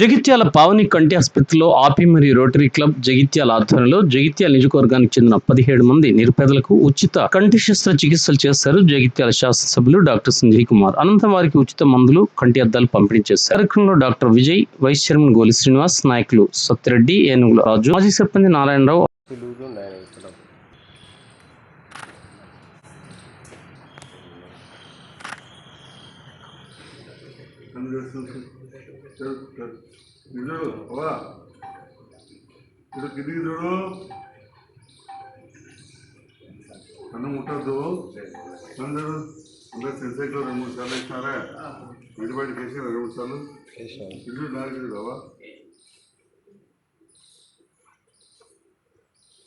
జగిత్యాల పావని కంటి ఆసుపత్రిలో ఆపి మరియు రోటరీ క్లబ్ జగిత్యాల ఆధ్వర్యంలో జగిత్యాల నియోజకవర్గానికి చెందిన పదిహేడు మంది నిరుపేదలకు ఉచిత కంటి శస్త్ర చికిత్సలు చేస్తారు జగిత్యాల శాసనసభ్యులు డాక్టర్ సంజయ్ కుమార్. అనంతరం వారికి ఉచిత మందులు కంటి అద్దాలు పంపిణీ చేశారు. కార్యక్రమంలో డాక్టర్ విజయ్ వైస్ చైర్మన్ గోలి శ్రీనివాస్ నాయకులు సత్యరెడ్డి ఏనుగుల రాజు మాజీ సర్పంచ్ నారాయణరావు. పిలువులు ఉన్నాయి ఇక్కడ చూడు అవా చూడు కిందికి చూడు అన్నం ముట్టద్దు చూడు ఇంకా సెన్సైక్లో రెండు మూడు సార్లు వేసినారా ఇంటి బయటకి వేసి రెండు మూడు సార్లు ఇల్లు నాకు చూడు అవా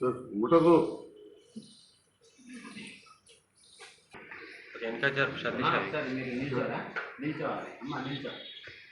చూడు, ముట్టదు వెనక జరుపు సతీష్ తీసిన తర్వాత చూడు, చూడు.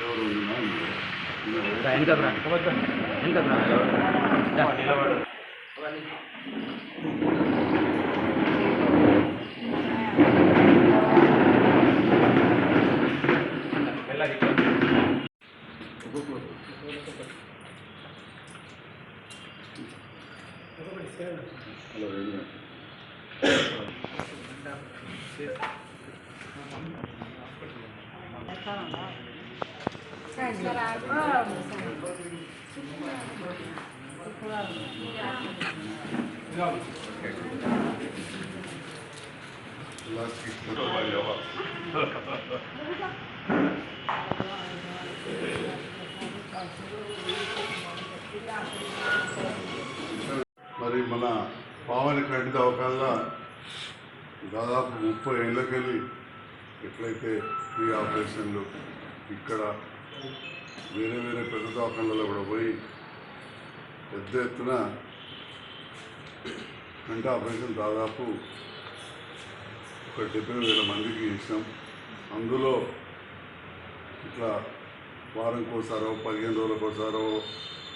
ఎవరమ్మా? ఎవరు హలో రెడీ Laski ఫోటో బాగా మరి మన పావని కంటి అవకాశంగా దాదాపు ముప్పై ఏళ్ళకెళ్ళి ఎట్లయితే ఈ ఆపరేషన్లు ఇక్కడ వేరే వేరే పెద్ద దవాఖానలలో కూడా పోయి పెద్ద ఎత్తున గంట ఆపరేషన్ దాదాపు ఒక డెబ్బై వేల మందికి చేసినాం. అందులో ఇట్లా వారంకోసారో పదిహేను రోజులకోసారో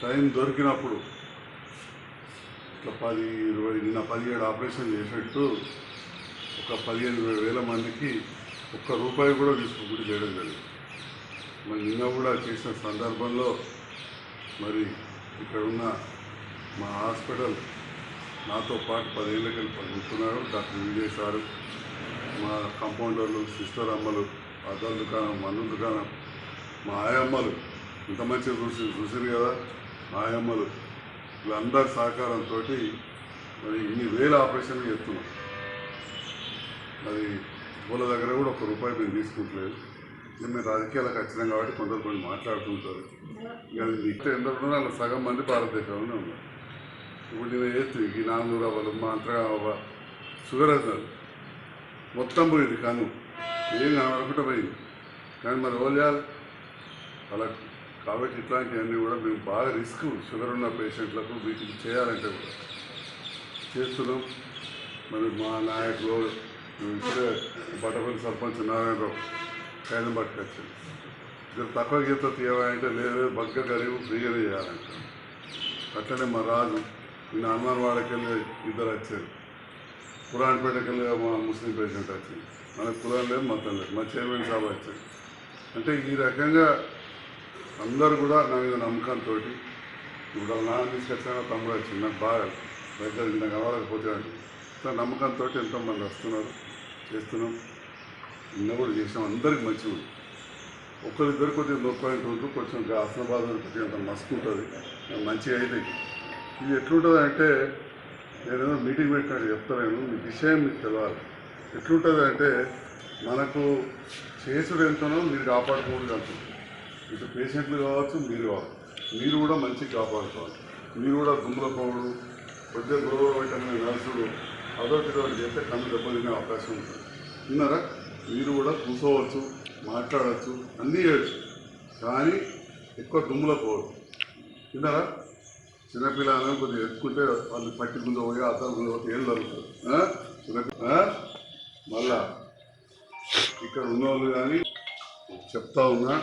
టైం దొరికినప్పుడు ఇట్లా పది ఇరవై నిన్న పదిహేడు ఆపరేషన్ చేసినట్టు ఒక పదిహేను వేల మందికి ఒక్క రూపాయి కూడా తీసుకోకుండా చేయడం జరిగింది. మరి నిన్న కూడా చేసిన సందర్భంలో మరి ఇక్కడ ఉన్న మా హాస్పిటల్ నాతో పాటు పదేళ్ళకెళ్ళి పనిచేస్తున్నారు డాక్టర్ విజయ్ సారు మా కంపౌండర్లు సిస్టర్ అమ్మలు అద్దల దుకాణం మందు దుకాణం మా ఆయమ్మలు. ఇంత మంచిగా చూసి చూసారు కదా మా ఆయమ్మలు. వీళ్ళందరి సహకారంతో మరి ఇన్ని వేల ఆపరేషన్లు చేస్తున్నాం. మరి వాళ్ళ దగ్గర కూడా ఒక రూపాయి మేము తీసుకుంటలేదు. మేము రాజకీయాలకు వచ్చినాం కాబట్టి కొందరు కొన్ని మాట్లాడుతుంటారు. ఇక అది అలా సగం మంది భారతదేశంలోనే ఉన్నారు. ఇప్పుడు నేను వేస్తే ఈ నాన్నూరు అవ్వాలి మా అంతగా అవ్వ షుగర్ అవుతుంది మొత్తం పోయింది కను ఏం కనబడకుండా పోయింది. కానీ మరి ఎవరు చేయాలి? అలా కాబట్టి ఇట్లాంటివన్నీ కూడా మేము బాగా రిస్క్ షుగర్ ఉన్న పేషెంట్లకు వీటికి చేయాలంటే కూడా చేస్తున్నాం. మరి మా నాయకులు మేము ఇప్పుడే బట్టపల్లి సర్పంచ్ నారాయణరావు. కాయడం పట్టుకొచ్చాడు ఇద్దరు తక్కువ గీత తీయాలంటే లేదు బగ్గ గరీబు ఫ్రీగా చేయాలంట అట్లనే మా రాజు నిన్న హనుమాన్వాడకి వెళ్ళి ఇద్దరు వచ్చారు. పురాణపేటకి వెళ్ళి మా ముస్లిం పేషెంట్ వచ్చింది. మనకు కులం లేదు మతం లేదు. మా చైర్మన్ సాబ్ వచ్చారు అంటే ఈ రకంగా అందరూ కూడా నా మీద నమ్మకంతో ఇప్పుడు నా నాన్న తీసుకొచ్చిన తమ్ముడు వచ్చింది నాకు బాగా దగ్గర నాకు కలవలేకపోతే అంటే సో నమ్మకంతో ఎంతోమంది వస్తున్నారు చేస్తున్నాం. నిన్న కూడా చేసాం అందరికి మంచిగా ఉంది. ఒక్కరిద్దరు కొద్దిగా నొప్పి పాయింట్ ఉంటుంది కొంచెం ఆసన బాధ ఉంటుంది అంత మస్తు ఉంటుంది. మంచిగా అయితే ఇది ఎట్లుంటుంది అంటే నేను మీటింగ్ పెట్టినట్టు చెప్తాను మీ విషయం మీకు తెలవాలి. ఎట్లుంటుంది అంటే మనకు చేసుడు ఎంతనో మీరు కాపాడుకోవడం అంత ఇటు పేషెంట్లు కావచ్చు మీరు కావచ్చు. మీరు కూడా మంచిగా కాపాడుకోవాలి. మీరు కూడా దుమ్ముల కొద్దిగా గొడవ పెట్టిన నర్సుడు అదొకటి ఇదొకటి చేస్తే కన్ను దెబ్బతినే అవకాశం ఉంటుంది. విన్నారా మీరు కూడా కూర్చోవచ్చు మాట్లాడవచ్చు అన్నీ చేయొచ్చు. కానీ ఎక్కువ దుమ్ములో పోవద్దు విన్నారా? చిన్నపిల్లలను కొద్దిగా ఎత్తుకుంటే వాళ్ళు పట్టి ముందు పోయి అతను ముందు పోతే ఏం జరుగుతుంది? మళ్ళా ఇక్కడ ఉన్నవాళ్ళు కానీ చెప్తా ఉన్నా